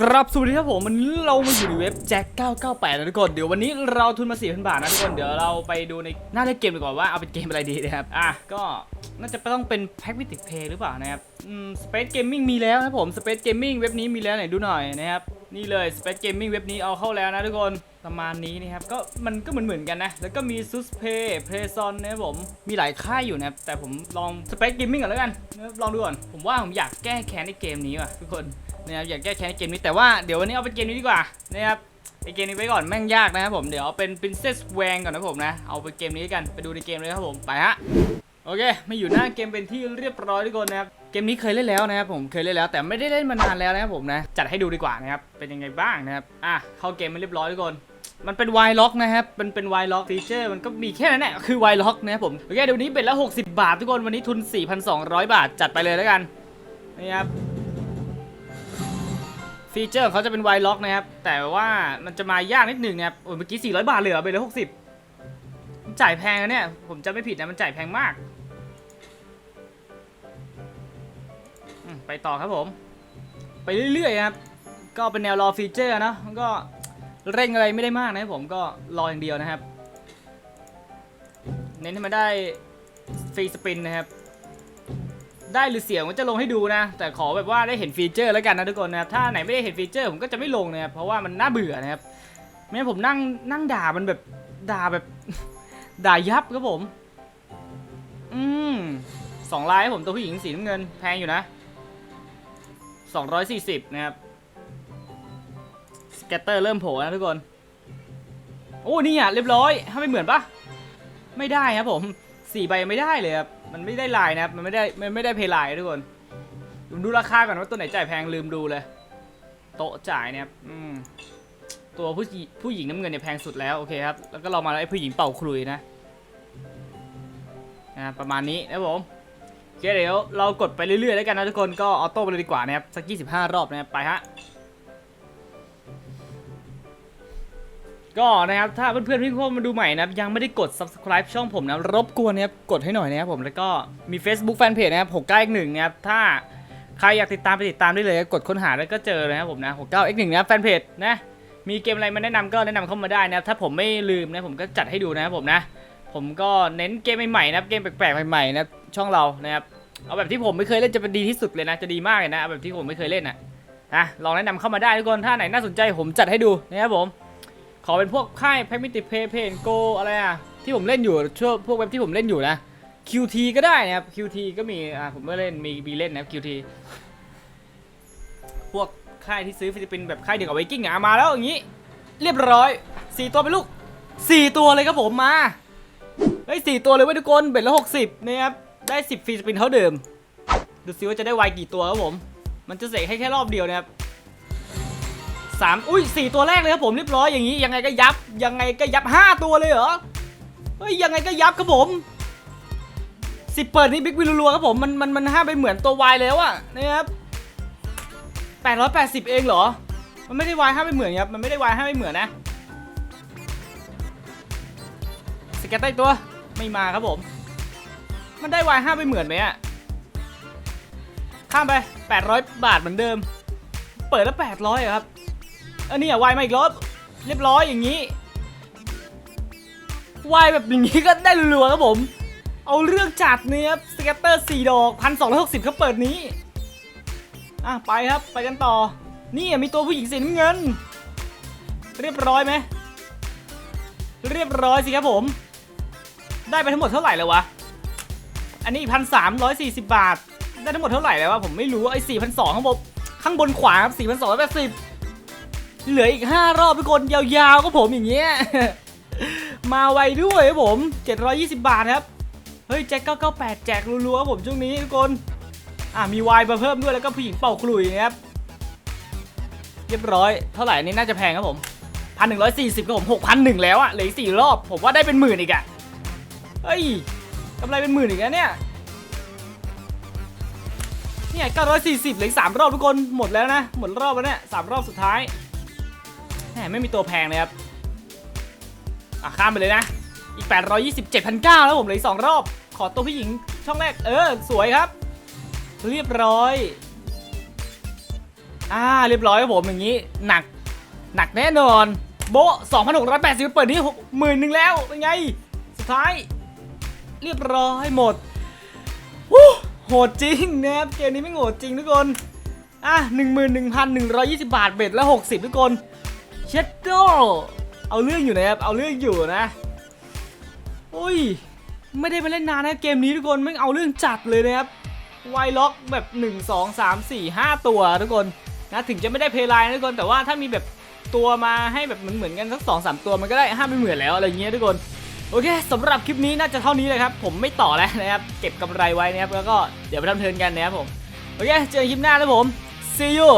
ครับสวัสดีครับผมวันนี้เรามาอยู่ในเว็บแจ็ค 998 นะทุกคน เดี๋ยววันนี้เราทุนมา 4,000 บาทนะทุกคน เดี๋ยวเราไปดูในหน้าเล่นเกมดีกว่าว่าเอาเป็นเกมอะไรดีนะครับ อะ ก็น่าจะต้องเป็นแพ็กวิติกเพย์หรือเปล่านะครับ อืมสเปซเกมมิ่งมีแล้วนะครับผมสเปซเกมมิ่งเว็บนี้มีแล้วไหนดูหน่อยนะครับ นี่เลยสเปซเกมมิ่งเว็บนี้เอาเข้าแล้วนะทุกคนประมาณนี้นะครับ ก็มันก็เหมือนเหมือนๆกันนะ แล้วก็มีซุสเพย์เพย์ซอนนะครับผม มีหลายค่ายอยู่นะครับ แต่ผมลองสเปซเกมมิ่งก่อนแล้วกัน ลองดูก่อน ผมว่าผมอยากแก้แค้นในเกมนี้ว่ะทุกคน นะครับอยากแก้แค้นเกมนี้แต่ว่าเดี๋ยววันนี้เอาเป็นเกมนี้ดีกว่านะครับไอเกมนี้ไว้ก่อนแม่งยากนะครับผมเดี๋ยวเอาเป็น Princess Wang ก่อนนะผมนะเอาไปเกมนี้กันไปดูในเกมเลยครับผมไปฮะโอเคมาอยู่หน้าเกมเป็นที่เรียบร้อยทุกคนนะครับเกมนี้เคยเล่นแล้วนะครับผมเคยเล่นแล้ว แต่ไม่ได้เล่นมานานแล้วนะครับผมนะจัดให้ดูดีกว่านะครับเป็นยังไงบ้างนะครับอะเข้าเกมมาเรียบร้อยทุกคนมันเป็น Y lock นะครับ มันเป็น Y lock ฟีเจอร์ มันก็มีแค่นั้นแหละ คือ Y lock นะครับผม โอเค เดี๋ยวนี้เป็นละ 60 บาททุกคน วันนี้ทุน 4,200 บาท จัดไปเลยแล้วกันนี่ครับ ฟีเจอร์ของเขาจะเป็นไวล็อกนะครับ แต่ว่ามันจะมายากนิดหนึ่งนะครับโอ้ยเมื่อกี้ 400 บาทเหลือไปเลย60มันจ่ายแพงนะเนี่ย ผมจำไม่ผิดนะ มันจ่ายแพงมาก ไปต่อครับผม ไปเรื่อยๆครับ ก็เป็นแนวรอฟีเจอร์นะก็เร่งอะไรไม่ได้มากนะผมก็รออย่างเดียวนะครับ เน้นให้มันได้ฟรีสปินนะครับ ได้หรือเสียผมจะลงให้ดูนะ แต่ขอแบบว่าได้เห็นฟีเจอร์แล้วกันนะทุกคนนะถ้าไหนไม่ได้เห็นฟีเจอร์ผมก็จะไม่ลงนะครับเพราะว่ามันน่าเบื่อนะครับไม่งั้นผมนั่งนั่งด่ามันแบบด่าแบบ ด่ายับครับผม อืมสองลายให้ผมตัวผู้หญิงสีน้ำเงินแพงอยู่นะสองร้อยสี่สิบนะครับสเกตเตอร์เริ่มโผล่นะทุกคน โอ้นี่อะเรียบร้อยถ้าไม่เหมือนปะไม่ได้ครับผม สี่ใบยังไม่ได้เลยครับ มันไม่ได้ลายนะครับ มันไม่ได้มันไม่ได้เพย์ไลน์ทุกคนผมดูราคาก่อนว่าตัวไหนจ่ายแพงลืมดูเลย โต๊ะจ่ายเนี่ยอืมตัวผู้ผู้หญิงน้ำเงินเนี่ยแพงสุดแล้วโอเคครับ แล้วก็เรามาไอ้ผู้หญิงเป่าคลุยนะนะประมาณนี้นะผมโอเคเดี๋ยวเรากดไปเรื่อยๆแล้วกันนะทุกคนก็ออโต้ไปเลยดีกว่านะครับสัก25รอบนะครับไปฮะ ก็นะครับถ้าเพื่อนๆที่เข้ามาดูใหม่นะครับยังไม่ได้กด subscribe ช่องผมนะรบกวนนะครับกดให้หน่อยนะครับผมแล้วก็มี Facebook Fanpage นะครับ69 x 1นะครับถ้าใครอยากติดตามไปติดตามได้เลยกดค้นหาแล้วก็เจอเลยนะครับผมนะ69 x 1 นะครับแฟนเพจนะมีเกมอะไรมาแนะนำก็แนะนำเข้ามาได้นะครับถ้าผมไม่ลืมนะผมก็จัดให้ดูนะครับผมนะ ผมก็เน้นเกมใหม่ๆนะครับเกมแปลกๆใหม่ๆนะช่องเรานะครับเอาแบบที่ผมไม่เคยเล่นจะเป็นดีที่สุดเลยนะจะดีมากเลยนะเอาแบบที่ผมไม่เคยเล่นนะนะลองแนะนำเข้ามาได้ทุกคนถ้าไหนน่าสนใจผมจัดให้ดูนะครับผม ขอเป็นพวกค่ายแพ็มิติเพย์เพนโกอะไรอะที่ผมเล่นอยู่ช่วงพวกเว็บที่ผมเล่นอยู่นะ QT ก็ได้นะครับ QT ก็มีอ่าผมไม่เล่นมีมีเล่นนะครับ QT พวกค่ายที่ซื้อฟิลิปปินส์แบบค่ายเดียวกับไวกิ้งอะมาแล้วอย่างนี้ เรียบร้อยสี่ตัวเป็นลูกสี่ตัวเลยครับผมมาเฮ้ยสี่ตัวเลยเว้ยทุกคนเบ็ดละหกสิบนะครับได้สิบฟรีสปินเท่าเดิม ดูซิว่าจะได้ไวกี่ตัวครับผม มันจะเสกให้แค่รอบเดียวนะครับ สามอุ้ยสี่ตัวแรกเลยครับผมเรียบร้อยอย่างนี้ยังไงก็ยับยังไงก็ยับห้าตัวเลยเหรอเฮ้ยยังไงก็ยับครับผมสิเปิดนี่บิ๊กวิลรัวครับผมมันมันมันห้าไปเหมือนตัววายแล้วอะนะครับแปดร้อยแปดสิบเองเหรอ มันไม่ได้วายห้าไปเหมือนครับมันไม่ได้วายห้าไปเหมือนนะสเก็ตใต้ตัวไม่มาครับผม มันได้วายห้าไปเหมือนไหมอะข้ามไปแปดร้อยบาทเหมือนเดิม เปิดแล้วแปดร้อยครับ อันนี้อะวายมาอีกรอบเรียบร้อยอย่างนี้วายแบบอย่างนี้ก็ได้รัวๆครับผม เอาเรื่องจัดเนี่ยครับสเก็ตเตอร์สี่ดอกพันสองร้อยหกสิบครับเปิดนี้อะไปครับไปกันต่อ นี่อะมีตัวผู้หญิงสีน้ำเงิน เรียบร้อยไหมเรียบร้อยสิครับผม ได้ไปทั้งหมดเท่าไหร่แล้ววะอันนี้พันสามร้อยสี่สิบบาท ได้ทั้งหมดเท่าไหร่แล้ววะผมไม่รู้ไอ้สี่พันสองข้างบนข้างบนขวาครับสี่พันสองร้อยแปดสิบ เหลืออีก 5 รอบทุกคนยาวๆก็ผมอย่างเงี้ยมาไวด้วยครับผม 720 บาทครับ เฮ้ยแจ็ค998 แจกรัวๆครับผมช่วงนี้ทุกคน อะมีวายมาเพิ่มด้วยแล้วก็ผู้หญิงเป่าขลุ่ยนะครับ เรียบร้อย เท่าไหร่อันนี่น่าจะแพงครับผม 1,140ครับผม 6,001 แล้วอะเหลืออีก4รอบ ผมว่าได้เป็นหมื่นอีกอะเฮ้ยกำไรเป็นหมื่นอีกแล้วเนี่ยเนี่ย940เหลืออีก3รอบทุกคน หมดแล้วนะ หมดรอบแล้วเนี่ยสามรอบสุดท้าย มไม่มีตัวแพงเลยครับอะข้ามไปเลยนะ อีก 827,900แล้วผมเลืออีก2รอบ ขอตัวผู้หญิงช่องแรก เออ สวยครับ เรียบร้อย อ่า เรียบร้อยครับผมอย่างนี้ หนัก หนักแน่นอน โบ2,680 เปิดนี่หมื่นหนึ่งแล้ว เป็นไง สุดท้าย เรียบร้อยหมดวู้โหดจริงนะครับ เกมนี้ไม่งโหดจริงทุกคน อะ11,120 บาท เบ็ดละ60 ทุกคน เช็ดโดเอาเรื่องอยู่นะครับ เอาเรื่องอยู่นะโอ้ย ไม่ได้ไปเล่นนานนะเกมนี้ทุกคนไม่เอาเรื่องจัดเลยนะครับ ไวล็อกแบบ 1 2 3 4 5 ตัวทุกคนนะถึงจะไม่ได้เพลย์ไลน์นะทุกคนแต่ว่าถ้ามีแบบตัวมาให้แบบเหมือนเหมือนกันสักสองสามตัวมันก็ได้ห้าไม่เหมือนแล้วอะไรเงี้ยทุกคนโอเคสำหรับคลิปนี้น่าจะเท่านี้เลยครับ ผมไม่ต่อแล้วนะครับ เก็บกำไรไว้นะครับแล้วก็เดี๋ยวไปทำเทิร์นกันนะครับผม โอเค เจอกันคลิปหน้านะผม see you